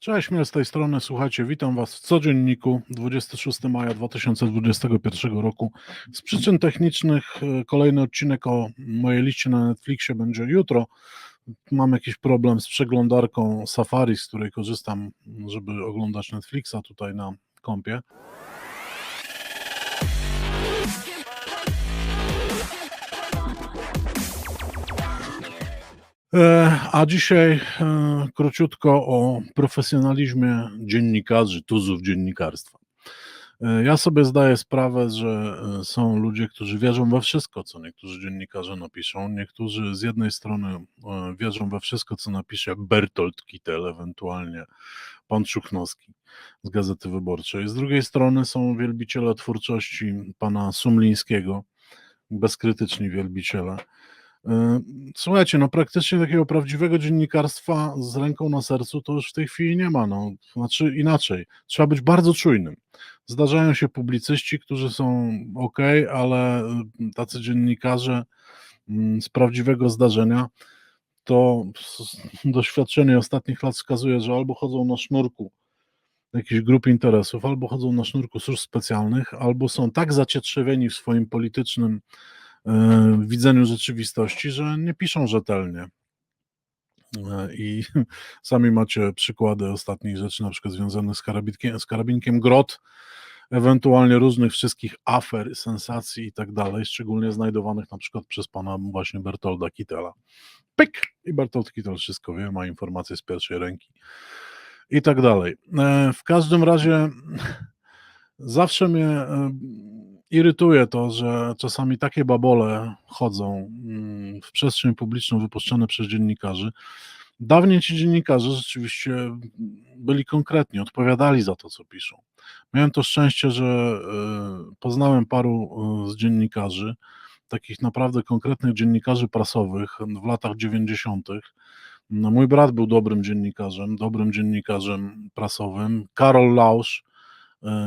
Cześć, Miel z tej strony. Słuchajcie, witam Was w codzienniku 26 maja 2021 roku. Z przyczyn technicznych e, kolejny odcinek o mojej liście na Netflixie będzie jutro. Mam jakiś problem z przeglądarką Safari, z której korzystam, żeby oglądać Netflixa tutaj na kompie. A dzisiaj e, króciutko o profesjonalizmie dziennikarzy, tuzów dziennikarstwa. E, Ja sobie zdaję sprawę, że e, są ludzie, którzy wierzą we wszystko, co niektórzy dziennikarze napiszą. Niektórzy z jednej strony e, wierzą we wszystko, co napisze Bertolt Kittel, ewentualnie pan Czuchnowski z Gazety Wyborczej. Z drugiej strony są wielbiciele twórczości pana Sumlińskiego, bezkrytyczni wielbiciele. Słuchajcie, no praktycznie takiego prawdziwego dziennikarstwa z ręką na sercu to już w tej chwili nie ma. No. Znaczy inaczej, trzeba być bardzo czujnym. Zdarzają się publicyści, którzy są ok, ale tacy dziennikarze mm, z prawdziwego zdarzenia, to doświadczenie ostatnich lat wskazuje, że albo chodzą na sznurku jakichś grup interesów, albo chodzą na sznurku służb specjalnych, albo są tak zacietrzewieni w swoim politycznym widzeniu rzeczywistości, że nie piszą rzetelnie. E, I sami macie przykłady ostatnich rzeczy, na przykład związanych z karabinkiem, z karabinkiem Grot, ewentualnie różnych wszystkich afer, sensacji i tak dalej, szczególnie znajdowanych na przykład przez pana właśnie Bertolda Kittela. Pyk! I Bertold Kittel wszystko wie, ma informacje z pierwszej ręki i tak dalej. E, W każdym razie zawsze mnie e, irytuje to, że czasami takie babole chodzą mm, w przestrzeń publiczną wypuszczane przez dziennikarzy. Dawniej ci dziennikarze rzeczywiście byli konkretni, odpowiadali za to, co piszą. Miałem to szczęście, że e, poznałem paru e, z dziennikarzy, takich naprawdę konkretnych dziennikarzy prasowych w latach 90. No, mój brat był dobrym dziennikarzem, dobrym dziennikarzem prasowym. Karol Lausz,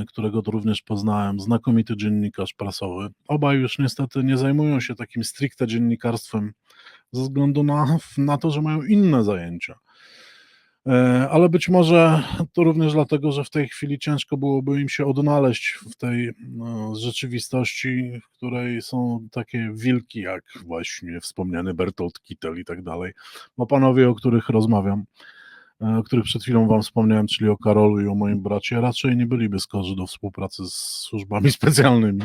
którego to również poznałem, znakomity dziennikarz prasowy. Obaj już niestety nie zajmują się takim stricte dziennikarstwem ze względu na, na to, że mają inne zajęcia. E, Ale być może to również dlatego, że w tej chwili ciężko byłoby im się odnaleźć w tej no, rzeczywistości, w której są takie wilki, jak właśnie wspomniany Bertolt Kittel i tak dalej. Bo panowie, o których rozmawiam, e, o których przed chwilą wam wspomniałem, czyli o Karolu i o moim bracie, raczej nie byliby skorzy do współpracy z służbami specjalnymi,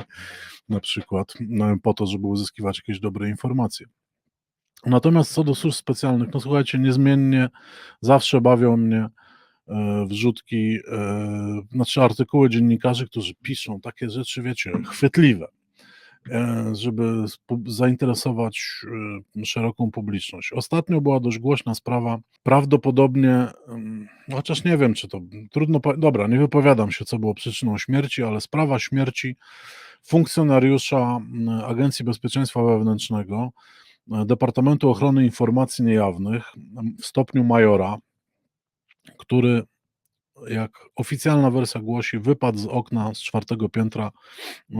na przykład, no, po to, żeby uzyskiwać jakieś dobre informacje. Natomiast co do służb specjalnych, no słuchajcie, niezmiennie zawsze bawią mnie e, wrzutki, e, znaczy artykuły dziennikarzy, którzy piszą takie rzeczy, wiecie, chwytliwe, e, żeby spu- zainteresować e, szeroką publiczność. Ostatnio była dość głośna sprawa, prawdopodobnie, chociaż nie wiem, czy to trudno, dobra, nie wypowiadam się, co było przyczyną śmierci, ale sprawa śmierci funkcjonariusza Agencji Bezpieczeństwa Wewnętrznego, e, Departamentu Ochrony Informacji Niejawnych w stopniu majora, który, jak oficjalna wersja głosi, wypadł z okna z czwartego piętra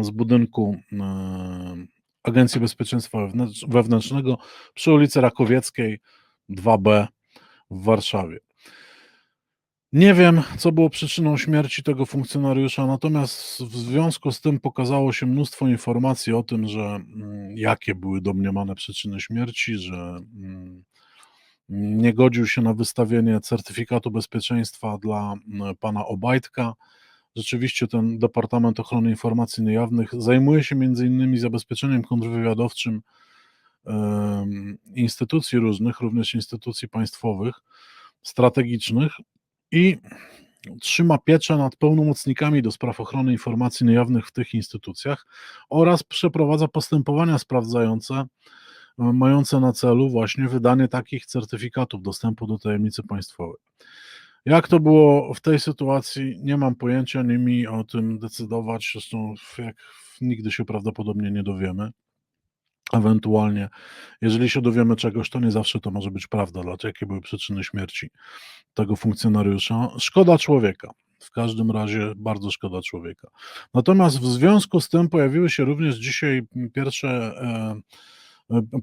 z budynku e, Agencji Bezpieczeństwa Wewnętrz- Wewnętrznego przy ulicy Rakowieckiej 2B w Warszawie. Nie wiem, co było przyczyną śmierci tego funkcjonariusza, natomiast w związku z tym pokazało się mnóstwo informacji o tym, że mm, jakie były domniemane przyczyny śmierci, że mm, nie godził się na wystawienie certyfikatu bezpieczeństwa dla pana Obajtka. Rzeczywiście ten Departament Ochrony Informacji Niejawnych zajmuje się między innymi zabezpieczeniem kontrwywiadowczym instytucji różnych, również instytucji państwowych, strategicznych i trzyma pieczę nad pełnomocnikami do spraw ochrony informacji niejawnych w tych instytucjach oraz przeprowadza postępowania sprawdzające, mające na celu właśnie wydanie takich certyfikatów dostępu do tajemnicy państwowej. Jak to było w tej sytuacji, nie mam pojęcia, nie mi o tym decydować, zresztą jak nigdy się prawdopodobnie nie dowiemy. Ewentualnie, jeżeli się dowiemy czegoś, to nie zawsze to może być prawda, dlaczego jakie były przyczyny śmierci tego funkcjonariusza. Szkoda człowieka. W każdym razie bardzo szkoda człowieka. Natomiast w związku z tym pojawiły się również dzisiaj pierwsze, e, e,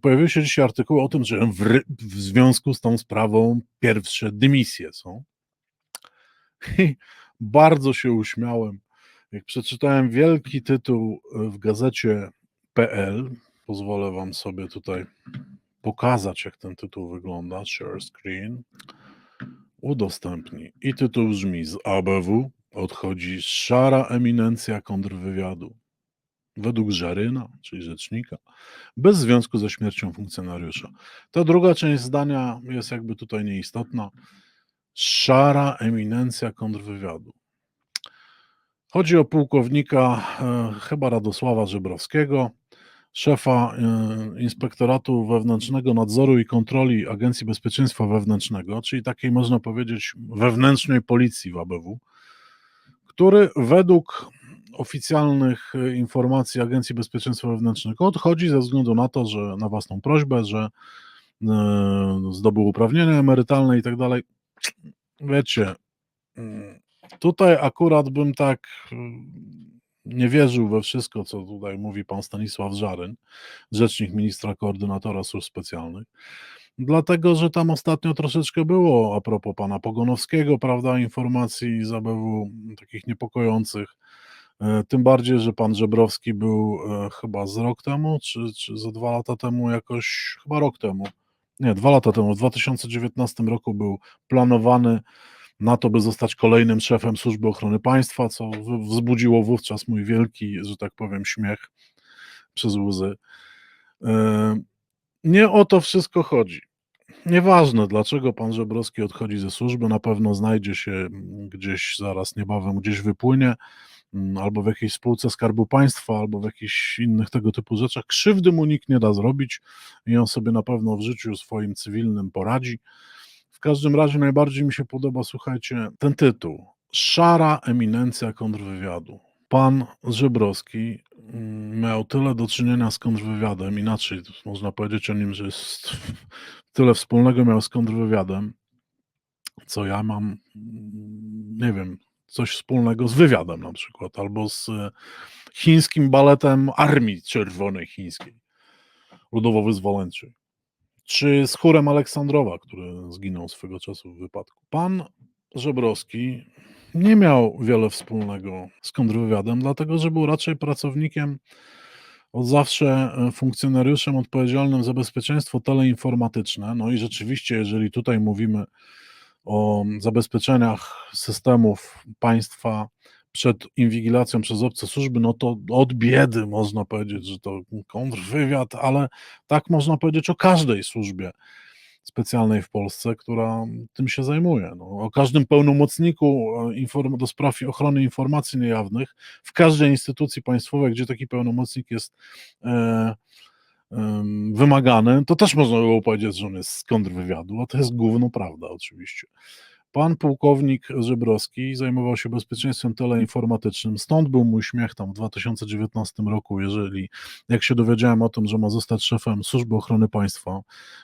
pojawiły się dzisiaj artykuły o tym, że w, w związku z tą sprawą pierwsze dymisje są. I bardzo się uśmiałem, jak przeczytałem wielki tytuł w gazecie PL. Pozwolę Wam sobie tutaj pokazać, jak ten tytuł wygląda. Share screen. Udostępnij. I tytuł brzmi: Z ABW odchodzi szara eminencja kontrwywiadu. Według Żaryna, czyli rzecznika, bez związku ze śmiercią funkcjonariusza. Ta druga część zdania jest jakby tutaj nieistotna. Szara eminencja kontrwywiadu. Chodzi o pułkownika e, chyba Radosława Żebrowskiego, szefa e, Inspektoratu Wewnętrznego Nadzoru i Kontroli Agencji Bezpieczeństwa Wewnętrznego, czyli takiej można powiedzieć wewnętrznej policji w ABW, który według oficjalnych e, informacji Agencji Bezpieczeństwa Wewnętrznego. Odchodzi ze względu na to, że na własną prośbę, że e, zdobył uprawnienia emerytalne i tak dalej. Wiecie, mm, tutaj akurat bym tak mm, nie wierzył we wszystko, co tutaj mówi pan Stanisław Żaryn, rzecznik ministra koordynatora służb specjalnych, dlatego, że tam ostatnio troszeczkę było a propos pana Pogonowskiego, prawda, informacji z ABW takich niepokojących, Tym bardziej, że pan Żebrowski był e, chyba z rok temu, czy, czy za dwa lata temu, jakoś chyba rok temu. Nie, dwa lata temu, w 2019 roku był planowany na to, by zostać kolejnym szefem Służby Ochrony Państwa, co wzbudziło wówczas mój wielki, że tak powiem, śmiech przez łzy. E, Nie o to wszystko chodzi. Nieważne, dlaczego pan Żebrowski odchodzi ze służby, na pewno znajdzie się mm, gdzieś zaraz niebawem, gdzieś wypłynie, albo w jakiejś spółce Skarbu Państwa, albo w jakichś innych tego typu rzeczach. Krzywdy mu nikt nie da zrobić i on sobie na pewno w życiu swoim cywilnym poradzi. W każdym razie najbardziej mi się podoba, słuchajcie, ten tytuł. Szara eminencja kontrwywiadu. Pan Żebrowski mm, miał tyle do czynienia z kontrwywiadem, inaczej można powiedzieć o nim, że jest tyle wspólnego miał z kontrwywiadem, co ja mam, mm, nie wiem, coś wspólnego z wywiadem na przykład, albo z e, chińskim baletem Armii Czerwonej Chińskiej, ludowo-wyzwoleńczej, czy z chórem Aleksandrowa, który zginął swego czasu w wypadku. Pan Żebrowski nie miał wiele wspólnego z kontrwywiadem, dlatego że był raczej pracownikiem od zawsze e, funkcjonariuszem odpowiedzialnym za bezpieczeństwo teleinformatyczne. No i rzeczywiście, jeżeli tutaj mówimy o zabezpieczeniach systemów państwa przed inwigilacją przez obce służby, no to od biedy można powiedzieć, że to kontrwywiad, ale tak można powiedzieć o każdej służbie specjalnej w Polsce, która tym się zajmuje. No, o każdym pełnomocniku e, inform- do spraw ochrony informacji niejawnych w każdej instytucji państwowej, gdzie taki pełnomocnik jest e, em, wymagany, to też można by było powiedzieć, że on jest z kontrwywiadu, a to jest gówno prawda oczywiście. Pan pułkownik Żebrowski zajmował się bezpieczeństwem teleinformatycznym, stąd był mój śmiech tam w 2019 roku, jeżeli, jak się dowiedziałem o tym, że ma zostać szefem Służby Ochrony Państwa,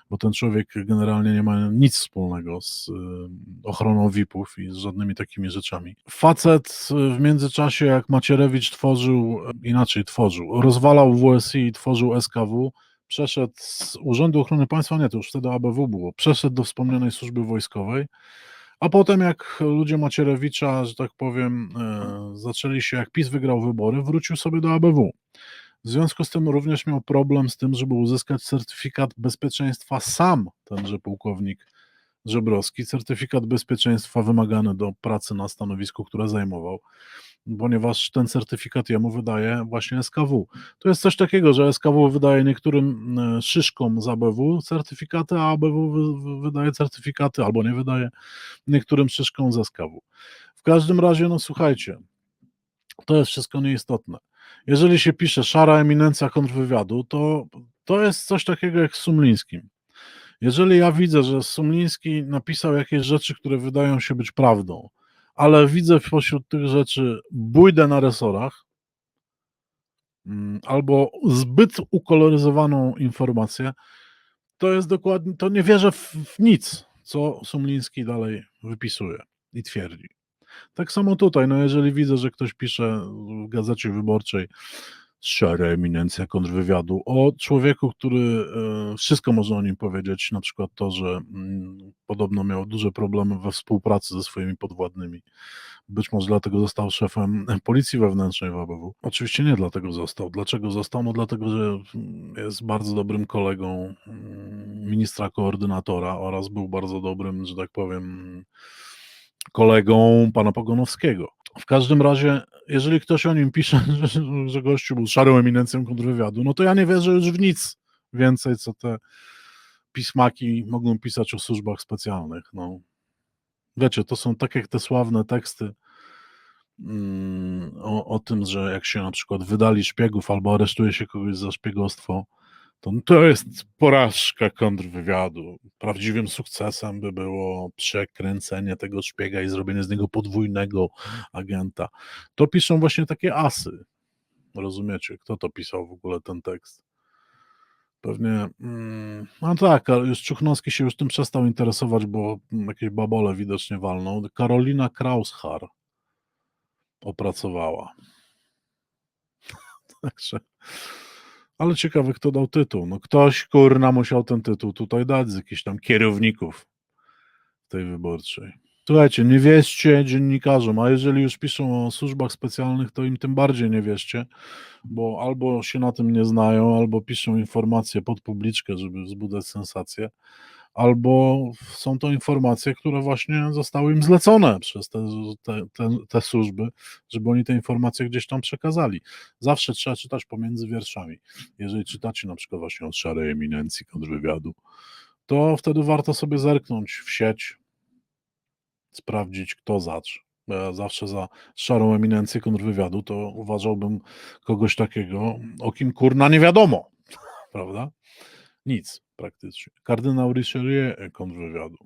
bo ten człowiek generalnie nie ma nic wspólnego z y, ochroną VIP-ów i z żadnymi takimi rzeczami. Facet y, w międzyczasie, jak Macierewicz tworzył, y, inaczej tworzył, rozwalał WSI i tworzył SKW, przeszedł z Urzędu Ochrony Państwa, nie, to już wtedy ABW było, przeszedł do wspomnianej służby wojskowej, a potem jak ludzie Macierewicza, że tak powiem, e, zaczęli się, jak PiS wygrał wybory, wrócił sobie do ABW. W związku z tym również miał problem z tym, żeby uzyskać certyfikat bezpieczeństwa sam tenże pułkownik Żebrowski, certyfikat bezpieczeństwa wymagany do pracy na stanowisku, które zajmował, ponieważ ten certyfikat jemu wydaje właśnie SKW. To jest coś takiego, że SKW wydaje niektórym e, szyszkom z ABW certyfikaty, a ABW wy- wy- wydaje certyfikaty albo nie wydaje niektórym szyszkom z SKW. W każdym razie, no słuchajcie, to jest wszystko nieistotne. Jeżeli się pisze szara eminencja kontrwywiadu, to to jest coś takiego jak z Sumlińskim. Jeżeli ja widzę, że Sumliński napisał jakieś rzeczy, które wydają się być prawdą, ale widzę pośród tych rzeczy bójdę na resorach, mm, albo zbyt ukoloryzowaną informację, to jest dokładnie, to nie wierzę w, w nic, co Sumliński dalej wypisuje i twierdzi. Tak samo tutaj, no jeżeli widzę, że ktoś pisze w gazecie wyborczej Szara eminencja kontrwywiadu. O człowieku, który e, wszystko można o nim powiedzieć, na przykład to, że mm, podobno miał duże problemy we współpracy ze swoimi podwładnymi. Być może dlatego został szefem policji wewnętrznej w ABW. Oczywiście nie dlatego został. Dlaczego został? No dlatego, że mm, jest bardzo dobrym kolegą mm, ministra koordynatora oraz był bardzo dobrym, że tak powiem, kolegą pana Pogonowskiego. W każdym razie, jeżeli ktoś o nim pisze, że, gościu był szarą eminencją kontrwywiadu, no to ja nie wierzę już w nic więcej, co te pismaki mogą pisać o służbach specjalnych. No. Wiecie, to są tak jak te sławne teksty mm, o, o tym, że jak się na przykład wydali szpiegów albo aresztuje się kogoś za szpiegostwo, to, to jest porażka kontrwywiadu. Prawdziwym sukcesem by było przekręcenie tego szpiega i zrobienie z niego podwójnego agenta. To piszą właśnie takie asy. Rozumiecie, kto to pisał w ogóle ten tekst? Pewnie, mm, no tak, już Czuchnowski się już tym przestał interesować, bo jakieś babole widocznie walną. Karolina Krauschar opracowała. Także, ale ciekawe, kto dał tytuł. No ktoś, kurna, musiał ten tytuł tutaj dać z jakichś tam kierowników tej wyborczej. Słuchajcie, nie wierzcie dziennikarzom, a jeżeli już piszą o służbach specjalnych, to im tym bardziej nie wierzcie, bo albo się na tym nie znają, albo piszą informacje pod publiczkę, żeby wzbudzać sensację, albo są to informacje, które właśnie zostały im zlecone przez te, te, te, te służby, żeby oni te informacje gdzieś tam przekazali. Zawsze trzeba czytać pomiędzy wierszami. Jeżeli czytacie na przykład właśnie o szarej eminencji kontrwywiadu, to wtedy warto sobie zerknąć w sieć, sprawdzić kto zacz. Ja zawsze za szarą eminencję kontrwywiadu to uważałbym kogoś takiego, o kim kurna nie wiadomo, prawda? Nic praktycznie. Kardynał Richelieu kontrwywiadu.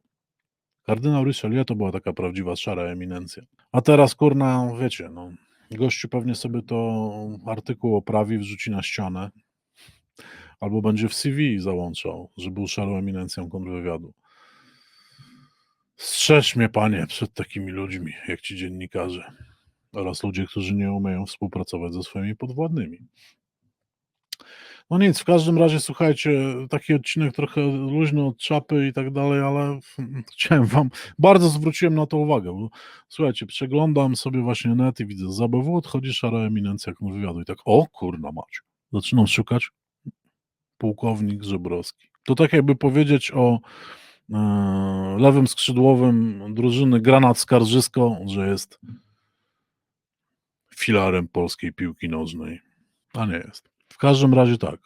Kardynał Richelieu to była taka prawdziwa szara eminencja. A teraz kurna, wiecie, no, gościu pewnie sobie to artykuł oprawi, wrzuci na ścianę, albo będzie w CV załączał, że był szarą eminencją kontrwywiadu. Strzeż mnie, panie, przed takimi ludźmi, jak ci dziennikarze oraz ludzie, którzy nie umieją współpracować ze swoimi podwładnymi. No nic, w każdym razie słuchajcie, taki odcinek trochę luźny od czapy i tak dalej, ale chciałem wam, bardzo zwróciłem na to uwagę, bo słuchajcie, przeglądam sobie właśnie net i widzę, z ABW odchodzi szara eminencja kontrwywiadu i tak, o kurna mać, zaczynam szukać, pułkownik Żebrowski. To tak jakby powiedzieć o e, lewym skrzydłowym drużyny Granat Skarżysko, że jest filarem polskiej piłki nożnej, a nie jest. W każdym razie tak.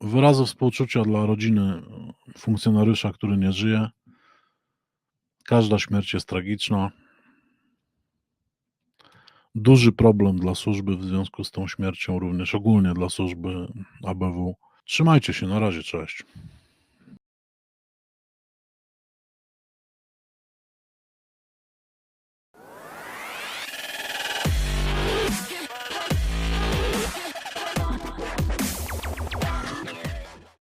Wyrazy współczucia dla rodziny funkcjonariusza, który nie żyje. Każda śmierć jest tragiczna. Duży problem dla służby w związku z tą śmiercią, również ogólnie dla służby ABW. Trzymajcie się, na razie, cześć.